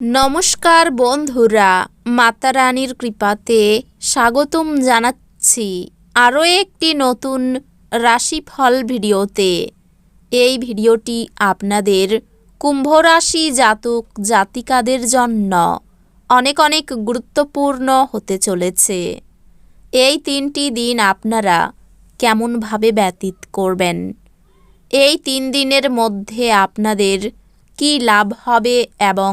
নমস্কার বন্ধুরা মাতা রানীর কৃপাতে স্বাগতম জানাচ্ছি আরও একটি নতুন রাশিফল ভিডিওতে। এই ভিডিওটি আপনাদের কুম্ভ রাশি জাতক জাতিকাদের জন্য অনেক অনেক গুরুত্বপূর্ণ হতে চলেছে। এই তিনটি দিন আপনারা কেমনভাবে ব্যতীত করবেন? এই তিন দিনের মধ্যে আপনাদের কি লাভ হবে এবং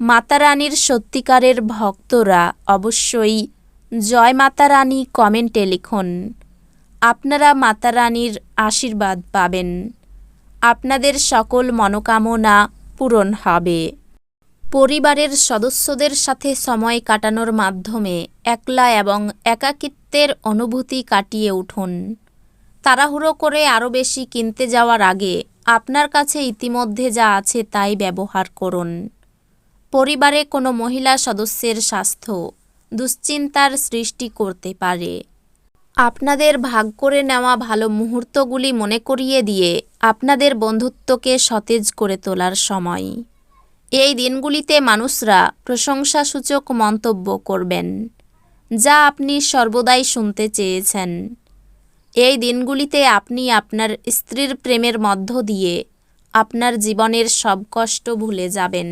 মাতা রানীর সত্যিকারের ভক্তরা অবশ্যই জয় মাতা রানী কমেন্টে লিখুন। আপনারা মাতা রানীর আশীর্বাদ পাবেন। আপনাদের সকল মনোকামনা পূরণ হবে। পরিবারের সদস্যদের সাথে সময় কাটানোর মাধ্যমে একলা এবং একাকিত্বের অনুভূতি কাটিয়ে উঠুন। তাড়াহুড়ো করে আরও বেশি কিনতে যাওয়ার আগে আপনার কাছে ইতিমধ্যে যা আছে তাই ব্যবহার করুন। পরিবারে কোনো মহিলা সদস্যের স্বাস্থ্য দুশ্চিন্তার সৃষ্টি করতে পারে। আপনাদের ভাগ করে নেওয়া ভালো মুহূর্তগুলি মনে করিয়ে দিয়ে আপনাদের বন্ধুত্বকে সতেজ করে তোলার সময়। এই দিনগুলিতে মানুষরা প্রশংসাসূচক মন্তব্য করবেন, যা আপনি সর্বদাই শুনতে চেয়েছেন। এই দিনগুলিতে আপনি আপনার স্ত্রীর প্রেমের মধ্য দিয়ে আপনার জীবনের সব কষ্ট ভুলে যাবেন।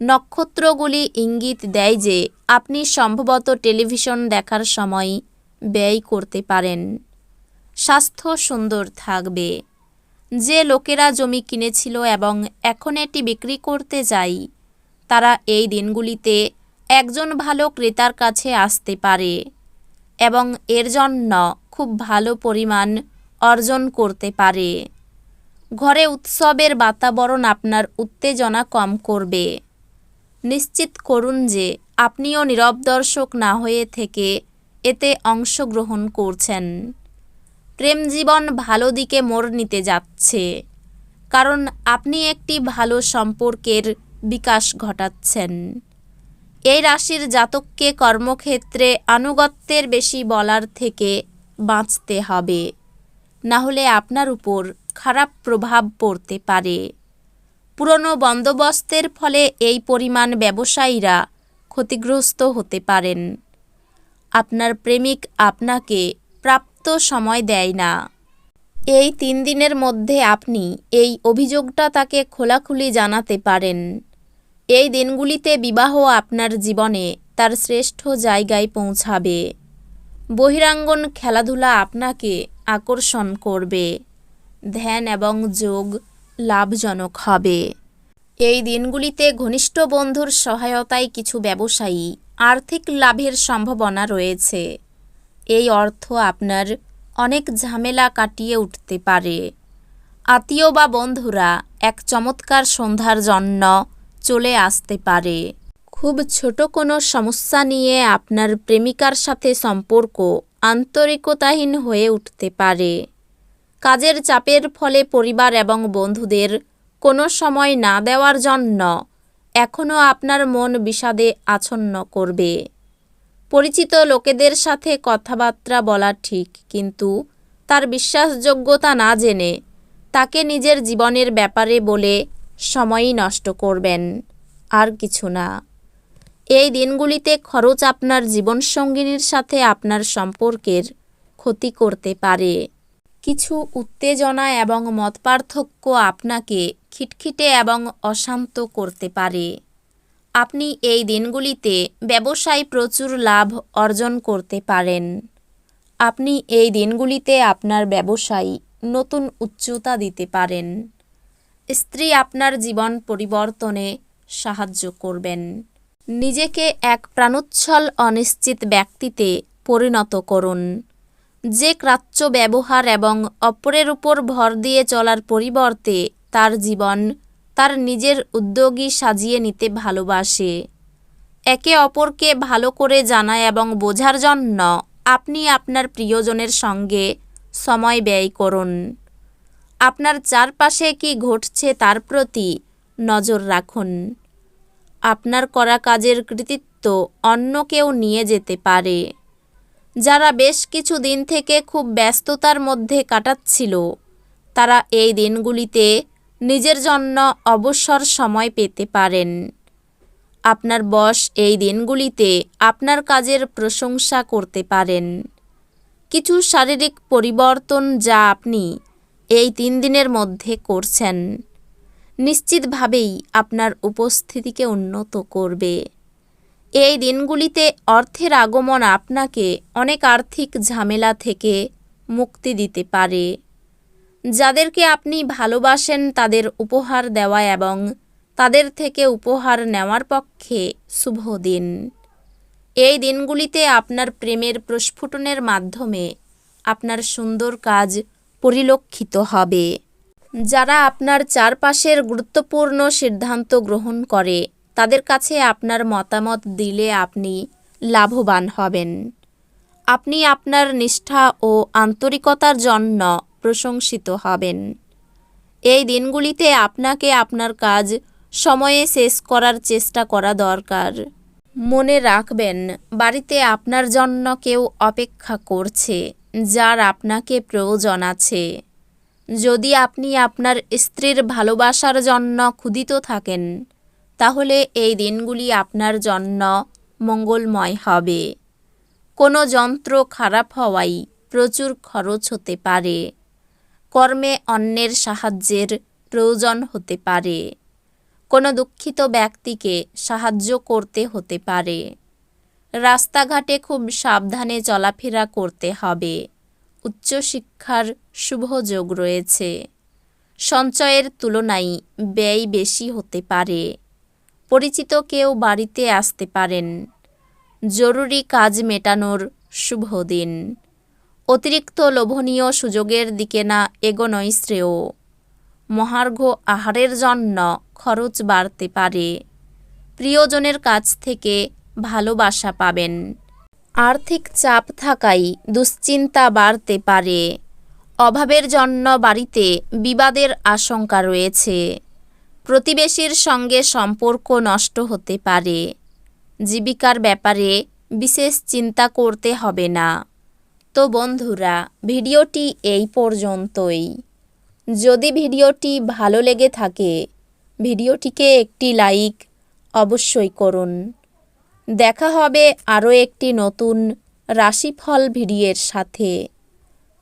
নক্ষত্রগুলি ইঙ্গিত দেয় যে আপনি সম্ভবত টেলিভিশন দেখার সময় ব্যয় করতে পারেন। স্বাস্থ্য সুন্দর থাকবে। যে লোকেরা জমি কিনেছিল এবং এখন এটি বিক্রি করতে চাই তারা এই দিনগুলিতে একজন ভালো ক্রেতার কাছে আসতে পারে এবং এর জন্য খুব ভালো পরিমাণ অর্জন করতে পারে। ঘরে উৎসবের বাতাবরণ আপনার উত্তেজনা কম করবে। নিশ্চিত করুন যে আপনিও নীরব দর্শক না হয়ে থেকে এতে অংশগ্রহণ করছেন। প্রেম জীবন ভালো দিকে মোড় নিতে যাচ্ছে, কারণ আপনি একটি ভালো সম্পর্কের বিকাশ ঘটাচ্ছেন। এই রাশির জাতককে কর্মক্ষেত্রে আনুগত্যের বেশি বলার থেকে বাঁচতে হবে, না হলে আপনার উপর খারাপ প্রভাব পড়তে পারে। পুরনো বন্দোবস্তের ফলে এই পরিমাণ ব্যবসায়ীরা ক্ষতিগ্রস্ত হতে পারেন। আপনার প্রেমিক আপনাকে প্রাপ্ত সময় দেয় না। এই তিন দিনের মধ্যে আপনি এই অভিযোগটা তাকে খোলাখুলি জানাতে পারেন। এই দিনগুলিতে বিবাহ আপনার জীবনে তার শ্রেষ্ঠ জায়গায় পৌঁছাবে। বহিরাঙ্গন খেলাধুলা আপনাকে আকর্ষণ করবে। ধ্যান এবং যোগ লাভজনক হবে। এই দিনগুলিতে ঘনিষ্ঠ বন্ধুর সহায়তায় কিছু ব্যবসায়ী আর্থিক লাভের সম্ভাবনা রয়েছে। এই অর্থ আপনার অনেক ঝামেলা কাটিয়ে উঠতে পারে। আত্মীয় বা বন্ধুরা এক চমৎকার সন্ধ্যার জন্য চলে আসতে পারে। খুব ছোট কোনো সমস্যা নিয়ে আপনার প্রেমিকার সাথে সম্পর্ক আন্তরিকতাহীন হয়ে উঠতে পারে। কাজের চাপের ফলে পরিবার এবং বন্ধুদের কোনো সময় না দেওয়ার জন্য এখনও আপনার মন বিষাদে আচ্ছন্ন করবে। পরিচিত লোকেদের সাথে কথাবার্তা বলা ঠিক, কিন্তু তার বিশ্বাসযোগ্যতা না জেনে তাকে নিজের জীবনের ব্যাপারে বলে সময়ই নষ্ট করবেন, আর কিছু না। এই দিনগুলিতে খরচ আপনার জীবনসঙ্গিনীর সাথে আপনার সম্পর্কের ক্ষতি করতে পারে। কিছু উত্তেজনা এবং মতপার্থক্য আপনাকে খিটখিটে এবং অশান্ত করতে পারে। আপনি এই দিনগুলিতে ব্যবসায় প্রচুর লাভ অর্জন করতে পারেন। আপনি এই দিনগুলিতে আপনার ব্যবসায় নতুন উচ্চতা দিতে পারেন। স্ত্রী আপনার জীবন পরিবর্তনে সাহায্য করবেন। নিজেকে এক প্রাণোচ্ছল অনিশ্চিত ব্যক্তিতে পরিণত করুন। যে ক্রাচ্য ব্যবহার এবং অপরের উপর ভর দিয়ে চলার পরিবর্তে তার জীবন তার নিজের উদ্যোগী সাজিয়ে নিতে ভালোবাসে। একে অপরকে ভালো করে জানা এবং বোঝার জন্য আপনি আপনার প্রিয়জনের সঙ্গে সময় ব্যয় করুন। আপনার চারপাশে কি ঘটছে তার প্রতি নজর রাখুন। আপনার করা কাজের কৃতিত্ব অন্য কেউ নিয়ে যেতে পারে। যারা বেশ কিছু দিন থেকে খুব ব্যস্ততার মধ্যে কাটাচ্ছিল, তারা এই দিনগুলিতে নিজের জন্য অবসর সময় পেতে পারেন। আপনার বস এই দিনগুলিতে আপনার কাজের প্রশংসা করতে পারেন। কিছু শারীরিক পরিবর্তন যা আপনি এই তিন দিনের মধ্যে করছেন, নিশ্চিতভাবেই আপনার উপস্থিতিকে উন্নত করবে। এই দিনগুলিতে অর্থের আগমন আপনাকে অনেক আর্থিক ঝামেলা থেকে মুক্তি দিতে পারে। যাদেরকে আপনি ভালোবাসেন তাদের উপহার দেওয়া এবং তাদের থেকে উপহার নেওয়ার পক্ষে শুভ দিন। এই দিনগুলিতে আপনার প্রেমের প্রস্ফুটনের মাধ্যমে আপনার সুন্দর কাজ পরিলক্ষিত হবে। যারা আপনার চারপাশের গুরুত্বপূর্ণ সিদ্ধান্ত গ্রহণ করে তাদের কাছে আপনার মতামত দিলে আপনি লাভবান হবেন। আপনি আপনার নিষ্ঠা ও আন্তরিকতার জন্য প্রশংসিত হবেন। এই দিনগুলিতে আপনাকে আপনার কাজ সময়ে শেষ করার চেষ্টা করা দরকার। মনে রাখবেন, বাড়িতে আপনার জন্য কেউ অপেক্ষা করছে, যার আপনাকে প্রয়োজন আছে। যদি আপনি আপনার স্ত্রীর ভালোবাসার জন্য ক্ষুদিত থাকেন তাহলে এই দিনগুলি আপনার জন্য মঙ্গলময় হবে। কোনো যন্ত্র খারাপ হওয়াই প্রচুর খরচ হতে পারে। কর্মে অন্যের সাহায্যের প্রয়োজন হতে পারে। কোনো দুঃখিত ব্যক্তিকে সাহায্য করতে হতে পারে। রাস্তাঘাটে খুব সাবধানে চলাফেরা করতে হবে। উচ্চশিক্ষার শুভযোগ রয়েছে। সঞ্চয়ের তুলনায় ব্যয় বেশি হতে পারে। পরিচিত কেউ বাড়িতে আসতে পারেন। জরুরি কাজ মেটানোর শুভ দিন। অতিরিক্ত লোভনীয় সুযোগের দিকে না এগোনোই শ্রেয়। মহার্ঘ আহারের জন্য খরচ বাড়তে পারে। প্রিয়জনের কাছ থেকে ভালোবাসা পাবেন। আর্থিক চাপ থাকাই দুশ্চিন্তা বাড়তে পারে। অভাবের জন্য বাড়িতে বিবাদের আশঙ্কা রয়েছে। প্রতিবেশীর সঙ্গে সম্পর্ক নষ্ট হতে পারে। জীবিকার ব্যাপারে বিশেষ চিন্তা করতে হবে না। তো বন্ধুরা, ভিডিওটি এই পর্যন্তই। যদি ভিডিওটি ভালো লেগে থাকে, ভিডিওটিকে একটি লাইক অবশ্যই করুন। দেখা হবে আরও একটি নতুন রাশিফল ভিডিওর সাথে।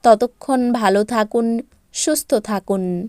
ততক্ষণ ভালো থাকুন, সুস্থ থাকুন।